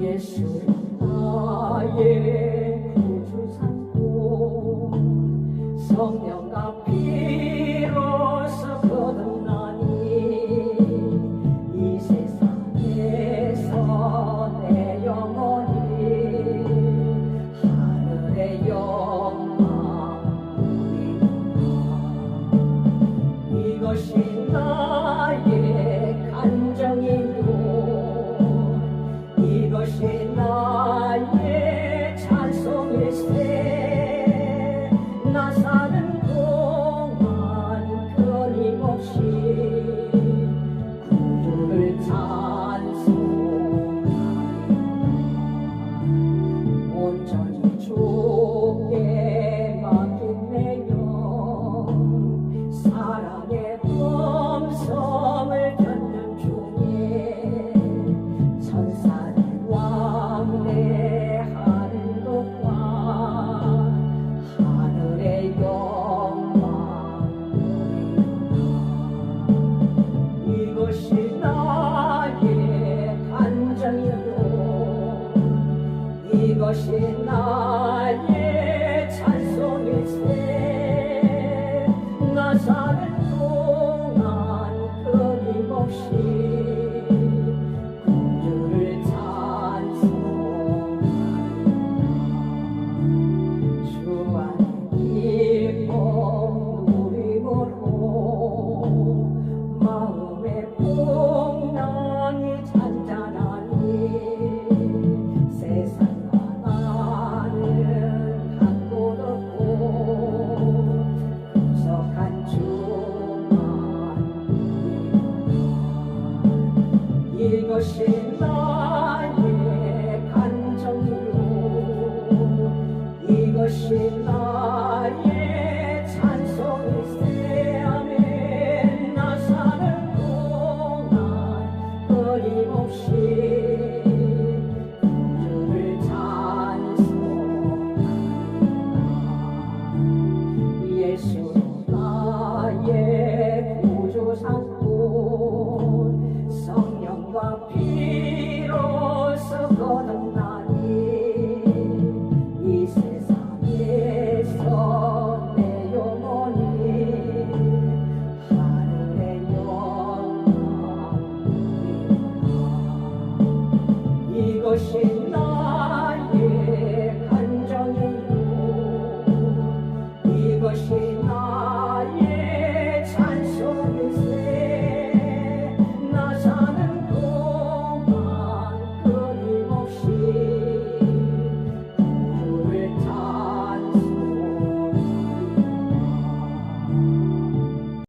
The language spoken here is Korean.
예수 나의 구주 삼고 성령과 피로서 거듭나니 이 세상에서 내 영혼이 하늘의 영광 누리노라 이것이 나 사랑의 범성을 견는 중에 천사를 왕래하는 것과 하늘의 영광 이것이 나의 간정이요 이것이 나의 찬송일세 이것이 나의 간정이요 이것이 나의 그것이 나의 간절이요 이것이